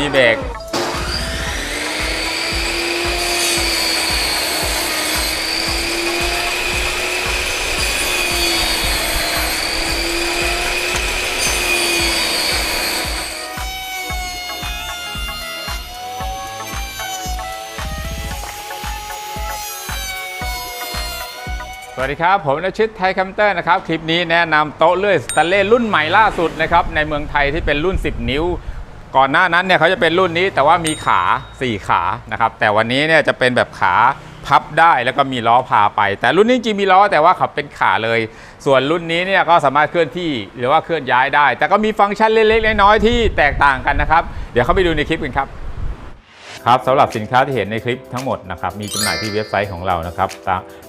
มีเบรกสวัสดีครับ ผมนชิตไทยคัมเตอร์นะครับ คลิปนี้แนะนำโต๊ะเลื่อยสแตนเลสรุ่นใหม่ล่าสุดนะครับ ในเมืองไทยที่เป็นรุ่น 10 นิ้ว ก่อนหน้านั้นเนี่ยเขาจะเป็นรุ่นนี้แต่ว่ามีขา 4 ขานะครับแต่วันนี้เนี่ยจะเป็นแบบขาพับได้แล้วก็มีล้อพาไป แต่รุ่นนี้จริงมีล้อแต่ว่าขับเป็นขาเลย ส่วนรุ่นนี้เนี่ยก็สามารถเคลื่อนที่หรือว่าเคลื่อนย้ายได้ แต่ก็มีฟังก์ชันเล็กๆน้อยๆที่แตกต่างกันนะครับ เดี๋ยวเข้าไปดูในคลิปกันครับครับสำหรับสินค้าที่เห็นในคลิปทั้งหมดนะครับมีจำหน่ายที่เว็บไซต์ของเรานะครับ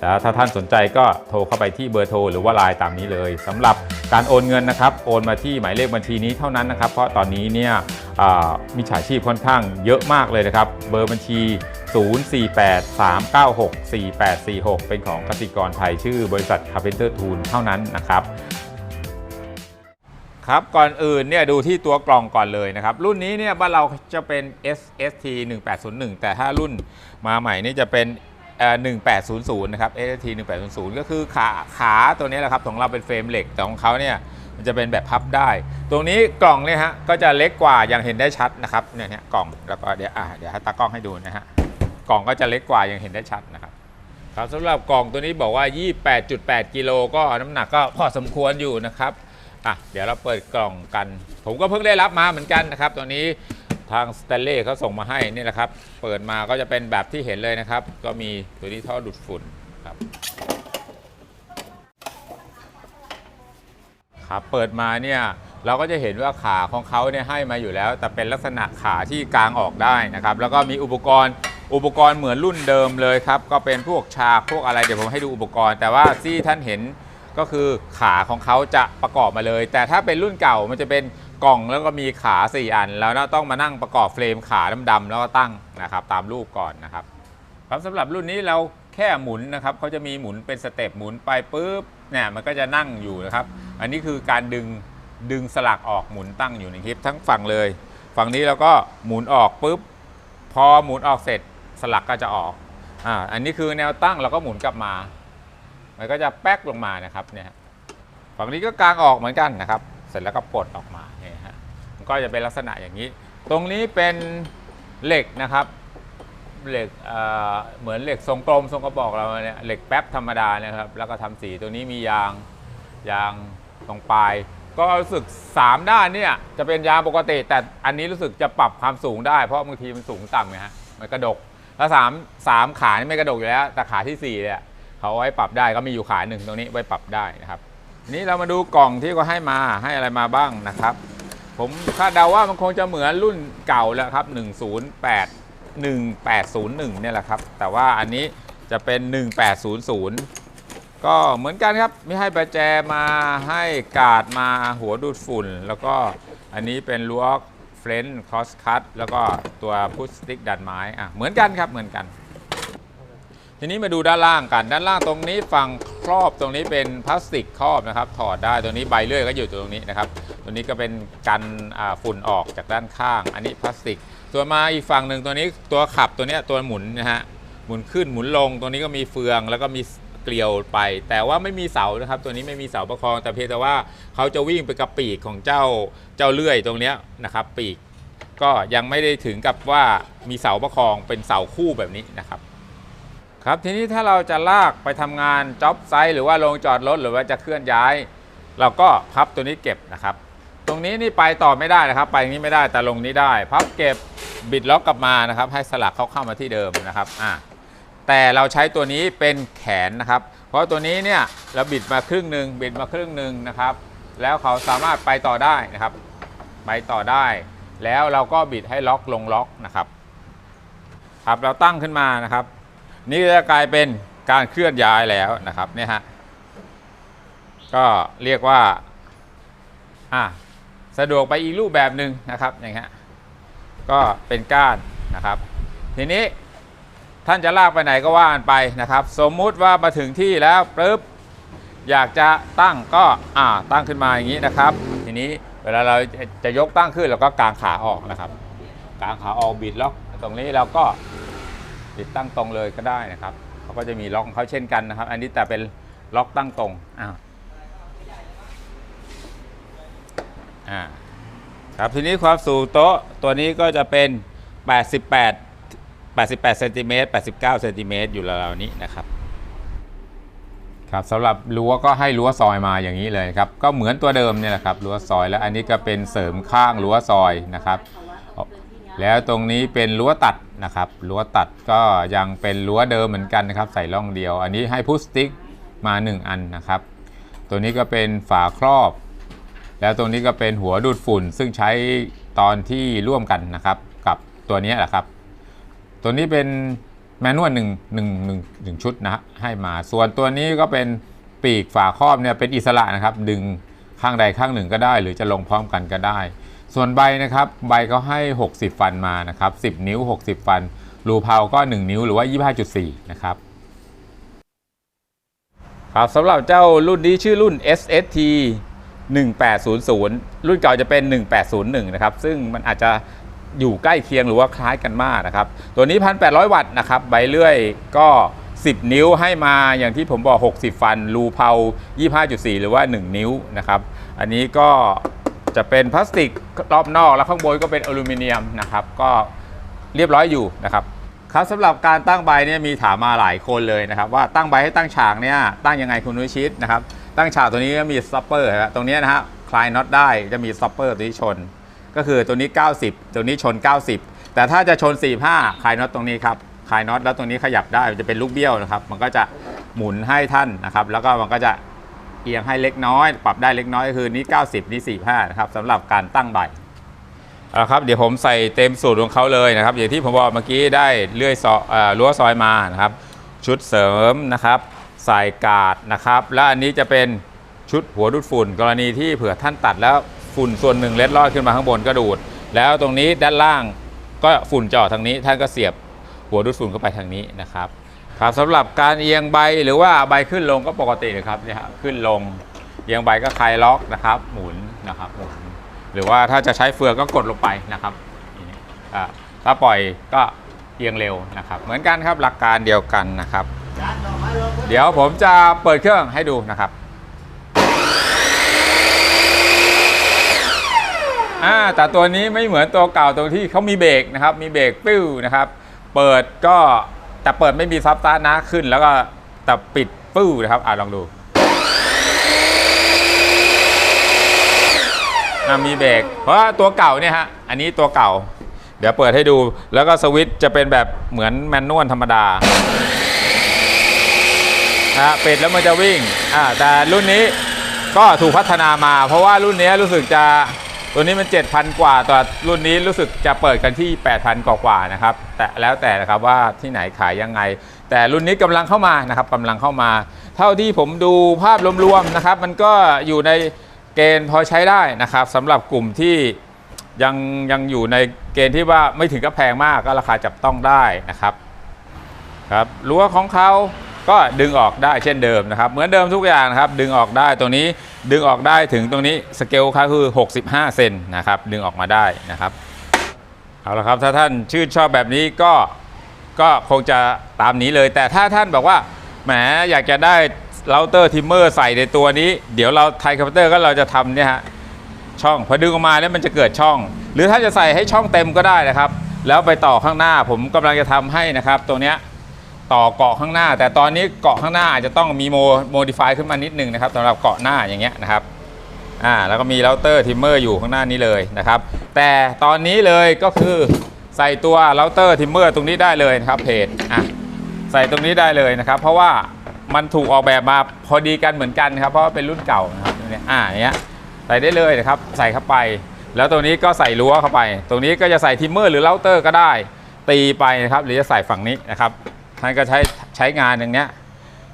แล้วถ้าท่านสนใจก็โทรเข้าไปที่เบอร์โทรหรือว่าไลน์ตามนี้เลยสำหรับการโอนเงินนะครับ โอนมาที่หมายเลขบัญชีนี้เท่านั้นนะครับ เพราะตอนนี้เนี่ย มีฉาชีพค่อนข้างเยอะมากเลยนะครับ เบอร์บัญชี 0483964846 เป็นของกสิกรไทยชื่อบริษัท Carpenter Tool เท่านั้นนะครับครับก่อนอื่นเนี่ยดูที่ตัวกล่องก่อนเลยนะครับ รุ่นนี้เนี่ยบ้านเราจะเป็น SST 1801 แต่ถ้ารุ่นมาใหม่นี่จะเป็น1800 นะครับ SST 1800 ก็คือขาขาตัวนี้แหละครับของเราเป็นเฟรมเหล็กแต่ของเขาเนี่ย มันจะเป็นแบบพับได้ ตรงนี้กล่องเนี่ยฮะก็จะเล็กกว่าอย่างเห็นได้ชัดนะครับเนี่ยเนี่ยกล่องแล้วก็เดี๋ยวอะเดี๋ยวให้ตากล้องให้ดูนะฮะกล่องก็จะเล็กกว่าอย่างเห็นได้ชัดนะครับครับสำหรับกล่องตัวนี้บอกว่า 28.8 กิโลก็น้ำหนักก็พอสมควรอยู่นะครับอะเดี๋ยวเราเปิดกล่องกัน ผมก็เพิ่งได้รับมาเหมือนกันนะครับ ตัวนี้ทางสแตเล่เขาส่งมาให้นี่แหละครับ เปิดมาก็จะเป็นแบบที่เห็นเลยนะครับ ก็มีตัวนี้ท่อดูดฝุ่นครับ ครับเปิดมาเนี่ยเราก็จะเห็นว่าขาของเขาเนี่ยให้มาอยู่แล้ว แต่เป็นลักษณะขาที่กางออกได้นะครับ แล้วก็มีอุปกรณ์อุปกรณ์เหมือนรุ่นเดิมเลยครับ ก็เป็นพวกฉากพวกอะไรเดี๋ยวผมให้ดูอุปกรณ์ แต่ว่าที่ท่านเห็นก็คือขาของเขาจะประกอบมาเลย แต่ถ้าเป็นรุ่นเก่ามันจะเป็นกล่องแล้วก็มีขา 4 อัน แล้วต้องมานั่งประกอบเฟรมขาดำๆแล้วก็ตั้งนะครับ ตามรูปก่อนนะครับครับสำหรับรุ่นนี้เราแค่หมุนนะครับเขาจะมีหมุนเป็นสเต็ปหมุนไปปุ๊บเนี่ยมันก็จะนั่งอยู่นะครับ อันนี้คือการดึงดึงสลักออกหมุนตั้งอยู่ในคลิปทั้งฝั่งเลย ฝั่งนี้เราก็หมุนออกปุ๊บพอหมุนออกเสร็จสลักก็จะออกอ่าอันนี้คือแนวตั้งเราก็หมุนกลับมา มันก็จะแป๊กลงมานะครับเนี่ยฝั่งนี้ก็กางออกเหมือนกันนะครับ เสร็จแล้วก็ปลดออกมาเนี่ยฮะมันก็จะเป็นลักษณะอย่างนี้ ตรงนี้เป็นเหล็กนะครับเหล็กเอ่อเหมือนเหล็กทรงกลมทรงกระบอกเราเนี่ยเหล็กแป๊บธรรมดาเนะครับ แล้วก็ทำสีตัวนี้มียางยาง ตรงปลาย ก็รู้สึก 3 ด้านเนี่ยจะเป็นยางปกติ แต่อันนี้รู้สึกจะปรับความสูงได้ เพราะบางทีมันสูงต่ำไงฮะมันกระดกแล้วสามสามขานี่ไม่กระดกอยู่แล้วแต่ขาที่สี่เนี่ยเขาเอาไว้ปรับได้ก็มีอยู่ขาหนึ่งตรงนี้ไว้ปรับได้นะครับนี้เรามาดูกล่องที่เขาให้มาให้อะไรมาบ้างนะครับ ผมคาดเดาว่ามันคงจะเหมือนรุ่นเก่าแล้วครับ 108 1801เนี่ยแหละครับ แต่ว่าอันนี้จะเป็น 1800 ก็เหมือนกันครับมีให้ประแจมาให้กาดมาหัวดูดฝุ่น แล้วก็อันนี้เป็นลวกเฟรนช์คอสคัตแล้วก็ตัวพุชสติ๊กดันไม้อะเหมือนกันครับเหมือนกัน ทีนี้มาดูด้านล่างกัน ด้านล่างตรงนี้ฝั่งครอบตรงนี้เป็นพลาสติกครอบนะครับ ถอดได้ตรงนี้ใบเลื่อยก็อยู่ตรงนี้นะครับ ตัวนี้ก็เป็นกันฝุ่นออกจากด้านข้าง อันนี้พลาสติกส่วมาอีกฝั่งหนึ่งตัวนี้ตัวขับตัวนี้ตัวหมุนนะฮะหมุนขึ้นหมุนลงตัวนี้ก็มีเฟืองแล้วก็มี เกลียวไป แต่ว่าไม่มีเสานะครับ ตัวนี้ไม่มีเสาประคอง แต่เพียงแต่ว่าเขาจะวิ่งไปกับปีกของเจ้าเจ้าเลื่อยตรงเนี้ยนะครับ ปีกก็ยังไม่ได้ถึงกับว่ามีเสาประคองเป็นเสาคู่แบบนี้นะครับครับทีนี้ถ้าเราจะลากไปทำงานจ็อบไซต์หรือว่าลงจอดรถหรือว่าจะเคลื่อนย้าย เราก็พับตัวนี้เก็บนะครับ ตรงนี้นี่ไปต่อไม่ได้นะครับ ไปนี้ไม่ได้แต่ลงนี้ได้ พับเก็บบิดล็อกกลับมานะครับ ให้สลักเขาเข้ามาที่เดิมนะครับอ่า แต่เราใช้ตัวนี้เป็นแขนนะครับ เพราะตัวนี้เนี่ยเราบิดมาครึ่งหนึ่งบิดมาครึ่งหนึ่งนะครับ แล้วเขาสามารถไปต่อได้นะครับ ไปต่อได้ แล้วเราก็บิดให้ล็อกลงล็อกนะครับครับเราตั้งขึ้นมานะครับ นี่จะกลายเป็นการเคลื่อนย้ายแล้วนะครับเนี่ยฮะก็เรียกว่าอะสะดวกไปอีกรูปแบบหนึ่งนะครับอย่างเงี้ยก็เป็นก้านนะครับ ทีนี้ ท่านจะลากไปไหนก็ว่ากันไปนะครับ สมมุติว่ามาถึงที่แล้วปุ๊บอยากจะตั้งก็อ่าตั้งขึ้นมาอย่างนี้นะครับ ทีนี้เวลาเราจะยกตั้งขึ้นเราก็กางขาออกนะครับ กางขาออกบิดล็อกตรงนี้เราก็ติดตั้งตรงเลยก็ได้นะครับเขาก็จะมีล็อกเขาเช่นกันนะครับ อันนี้แต่เป็นล็อกตั้งตรงอ่าอ่าครับทีนี้ความสูงโต๊ะตัวนี้ก็จะเป็น 88 88เซนติเมตร89เซนติเมตรอยู่ราวๆนี้นะครับ ครับสำหรับรั้วก็ให้รั้วซอยมาอย่างนี้เลยครับ ก็เหมือนตัวเดิมเนี่ยแหละครับรั้วซอยแล้วอันนี้ก็เป็นเสริมข้างรั้วซอยนะครับ แล้วตรงนี้เป็นรั้วตัดนะครับรั้วตัดก็ยังเป็นรั้วเดิมเหมือนกันนะครับ ใส่ร่องเดียว อันนี้ให้พุสติ๊กมา 1 อันนะครับ ตัวนี้ก็เป็นฝาครอบ แล้วตรงนี้ก็เป็นหัวดูดฝุ่น ซึ่งใช้ตอนที่ร่วมกันนะครับ กับตัวนี้แหละครับ ตัวนี้เป็นแมนนวลหนึ่งหนึ่งหนึ่งหนึ่งชุดนะฮะให้มา ส่วนตัวนี้ก็เป็นปีกฝาครอบเนี่ยเป็นอิสระนะครับ ดึงข้างใดข้างหนึ่งก็ได้ หรือจะลงพร้อมกันก็ได้ ส่วนใบนะครับใบเขาให้ 60 ฟันมานะครับ10 นิ้ว 60 ฟัน รูเพาก็ 1 นิ้วหรือว่า 25.4 นะครับครับสำหรับเจ้ารุ่นนี้ชื่อรุ่น SST 1800 รุ่นเก่าจะเป็น 1801 นะครับ ซึ่งมันอาจจะ อยู่ใกล้เคียงหรือว่าคล้ายกันมากนะครับ ตัวนี้ 1,800 วัตต์นะครับใบเลื่อยก็ 10 นิ้วให้มาอย่างที่ผมบอก 60 ฟัน รูเพา25.4 หรือว่า 1 นิ้วนะครับ อันนี้ก็จะเป็นพลาสติกรอบนอกแล้วข้างบนก็เป็นอลูมิเนียมนะครับ ก็เรียบร้อยอยู่นะครับครับสำหรับการตั้งใบเนี่ยมีถามมาหลายคนเลยนะครับ ว่าตั้งใบให้ตั้งฉากเนี่ยตั้งยังไงคุณนุชิตนะครับ ตั้งฉากตัวนี้ก็มีซัปเปอร์ตรงนี้นะฮะคลายน็อตได้จะมีซัปเปอร์ตัวนี้ชน ก็คือตัวนี้ 90 ตัวนี้ชน 90 แต่ถ้าจะชน 45คลายน็อตตรงนี้ครับคลายน็อตแล้วตรงนี้ขยับได้จะเป็นลูกเบี้ยวนะครับ มันก็จะหมุนให้ท่านนะครับ แล้วก็มันก็จะเอียงให้เล็กน้อย ปรับได้เล็กน้อยคือนี้ 90 นี้ 45 นะครับสำหรับการตั้งใบเอาละครับเดี๋ยวผมใส่เต็มสูตรของเขาเลยนะครับ อย่างที่ผมบอกเมื่อกี้ได้เลื่อยซอเอ่อรั้วซอยมานะครับ ชุดเสริมนะครับใส่กาดนะครับ และอันนี้จะเป็นชุดหัวดูดฝุ่น กรณีที่เผื่อท่านตัดแล้ว ฝุ่นส่วนหนึ่งเล็ดลอดขึ้นมาข้างบนก็ดูด แล้วตรงนี้ด้านล่างก็ฝุ่นเจาะทางนี้ ท่านก็เสียบหัวดูดฝุ่นเข้าไปทางนี้นะครับครับสำหรับการเอียงใบหรือว่าใบขึ้นลงก็ปกตินะครับเนี่ยฮะขึ้นลงเอียงใบก็คลายล็อกนะครับ หมุนนะครับหมุนหรือว่าถ้าจะใช้เฟืองก็กดลงไปนะครับถ้าปล่อยก็เอียงเร็วนะครับ เหมือนกันครับหลักการเดียวกันนะครับ เดี๋ยวผมจะเปิดเครื่องให้ดูนะครับ อ่าแต่ตัวนี้ไม่เหมือนตัวเก่าตรงที่เขามีเบรกนะครับ มีเบรกปิ้วนะครับ เปิดก็แต่เปิดไม่มีซับสตานะขึ้น แล้วก็แต่ปิดปิ้วนะครับอ่าลองดูมีเบรกเพราะว่าตัวเก่าเนี่ยฮะอันนี้ตัวเก่า เดี๋ยวเปิดให้ดู แล้วก็สวิตช์จะเป็นแบบเหมือนแมนนวลธรรมดานะฮะปิดแล้วมันจะวิ่งอ่าแต่รุ่นนี้ก็ถูกพัฒนามา เพราะว่ารุ่นนี้รู้สึกจะ ตัวนี้มัน 7,000 กว่าตัวรุ่นนี้รู้สึกจะเปิดกันที่ 8,000กว่ากว่าๆนะครับ แต่แล้วแต่นะครับว่าที่ไหนขายยังไง แต่รุ่นนี้กำลังเข้ามานะครับกำลังเข้ามา เท่าที่ผมดูภาพรวมๆนะครับ มันก็อยู่ในเกณฑ์พอใช้ได้นะครับสำหรับกลุ่มที่ยังยังอยู่ในเกณฑ์ที่ว่าไม่ถึงกับแพงมากก็ราคาจับต้องได้นะครับครับรั้วของเขา ก็ดึงออกได้เช่นเดิมนะครับ เหมือนเดิมทุกอย่างนะครับ ดึงออกได้ตรงนี้ดึงออกได้ถึงตรงนี้สเกลเขาคือ 65 เซนนะครับ ดึงออกมาได้นะครับเอาละครับถ้าท่านชื่นชอบแบบนี้ก็ก็คงจะตามนี้เลย แต่ถ้าท่านบอกว่าแหมอยากจะได้เราเตอร์ทิมเมอร์ใส่ในตัวนี้ เดี๋ยวเราไทยคอมพิวเตอร์ก็เราจะทำเนี่ยฮะช่องพอดึงออกมาแล้วมันจะเกิดช่อง หรือถ้าจะใส่ให้ช่องเต็มก็ได้นะครับ แล้วไปต่อข้างหน้าผมกำลังจะทำให้นะครับ ตัวเนี้ย ต่อเกาะข้างหน้า แต่ตอนนี้เกาะข้างหน้าอาจจะต้องมีโมโมดิฟายขึ้นมานิดนึงนะครับสำหรับเกาะหน้าอย่างเงี้ยนะครับอ่าแล้วก็มีเราเตอร์ทิมเมอร์อยู่ข้างหน้านี้เลยนะครับ แต่ตอนนี้เลยก็คือใส่ตัวเราเตอร์ทิมเมอร์ตรงนี้ได้เลยนะครับเพจอะใส่ตรงนี้ได้เลยนะครับ เพราะว่ามันถูกออกแบบมาพอดีกันเหมือนกันครับเพราะว่าเป็นรุ่นเก่านะครับเนี่ยอ่าอย่างเงี้ยใส่ได้เลยนะครับ ใส่เข้าไป แล้วตัวนี้ก็ใส่รั้วเข้าไป ตรงนี้ก็จะใส่ทิมเมอร์หรือเราเตอร์ก็ได้ ตีไปนะครับ หรือจะใส่ฝั่งนี้นะครับ ท่านก็ใช้ใช้งานอย่างเนี้ย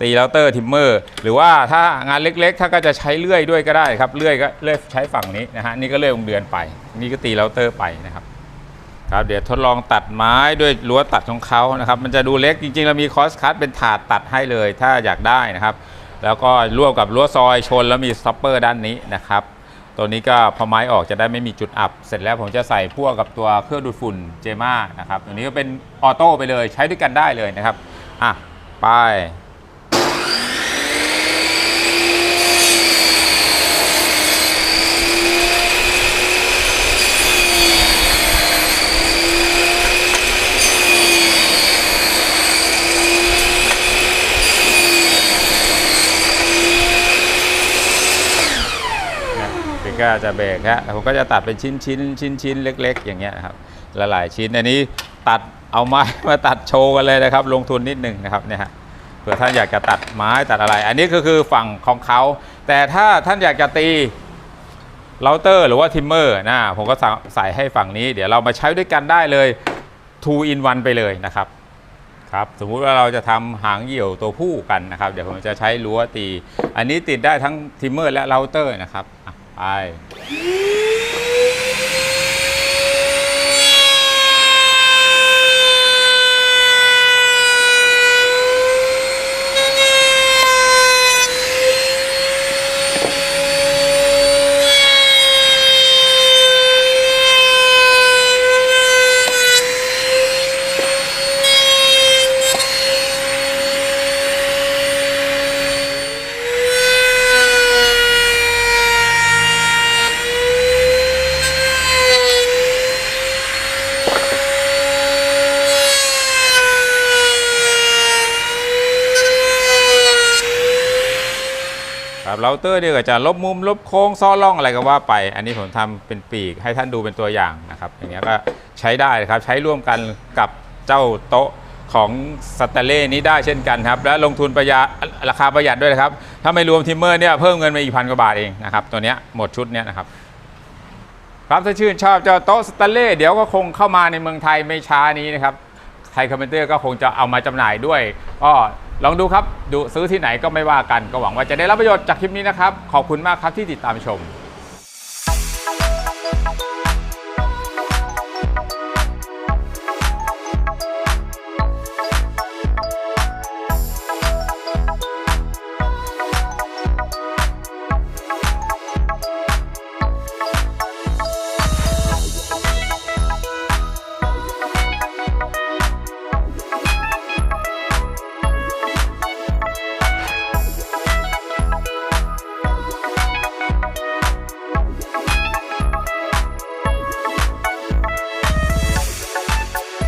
ตีเราเตอร์ทิมเมอร์หรือว่าถ้างานเล็กๆ ถ้าก็จะใช้เลื่อยด้วยก็ได้ครับเลื่อยก็เลื่อยใช้ฝั่งนี้นะฮะนี่ก็เลื่อยวงเดือนไป นี่ก็ตีเราเตอร์ไปนะครับครับเดี๋ยวทดลองตัดไม้ด้วยรั้วตัดของเขานะครับ มันจะดูเล็กจริงๆ เรามีคอสคัตเป็นถาดตัดให้เลย ถ้าอยากได้นะครับ แล้วก็ร่วมกับรั้วซอยชนแล้วมีสต็อปเปอร์ด้านนี้นะครับ ตัวนี้ก็พอไม้ออกจะได้ไม่มีจุดอับ เสร็จแล้วผมจะใส่พ่วงกับตัวเครื่องดูดฝุ่นเจม่านะครับตัวนี้ก็เป็นออโต้ไปเลยใช้ด้วยกันได้เลยนะครับอะไป นะพี่ ก็จะเบรกฮะผมก็จะตัดเป็นชิ้นชิ้นชิ้นชิ้นเล็ก ๆ อย่างเงี้ยครับละหลายชิ้นอันนี้ตัดเอาไม้มาตัดโชว์กันเลยนะครับ ลงทุนนิดหนึ่งนะครับเนี่ยฮะเผื่อท่านอยากจะตัดไม้ตัดอะไร อันนี้ก็คือฝั่งของเขา แต่ถ้าท่านอยากจะตีเราเตอร์หรือว่าทิมเมอร์นะผมก็ใส่ให้ฝั่งนี้ เดี๋ยวเรามาใช้ด้วยกันได้เลย 2 in 1 ไปเลยนะครับครับสมมุติว่าเราจะทำหางเหยี่ยวตัวผู้กันนะครับ เดี๋ยวผมจะใช้รั้วตี อันนี้ติดได้ทั้งทิมเมอร์และเราเตอร์นะครับ อ่ ครับเราเตอร์เนี่ยก็จะลบมุมลบโค้งซ้อล่องอะไรก็ว่าไป อันนี้ผมทำเป็นปีกให้ท่านดูเป็นตัวอย่างนะครับอย่างเงี้ยก็ใช้ได้ครับใช้ร่วมกันกับเจ้าโต๊ะของสเตเล่นี้ได้เช่นกันครับ และลงทุนประหยัดราคาประหยัดด้วยนะครับ ถ้าไม่รวมทิมเมอร์เนี่ยเพิ่มเงินมาอีกพันกว่าบาทเองนะครับ ตัวเนี้ยหมดชุดเนี้ยนะครับครับถ้าชื่นชอบเจ้าโต๊ะสเตเล่เดี๋ยวก็คงเข้ามาในเมืองไทยไม่ช้านี้นะครับไทยคอมเมนเตอร์ก็คงจะเอามาจำหน่ายด้วยก็ ลองดูครับดูซื้อที่ไหนก็ไม่ว่ากัน ก็หวังว่าจะได้รับประโยชน์จากคลิปนี้นะครับ ขอบคุณมากครับที่ติดตามชม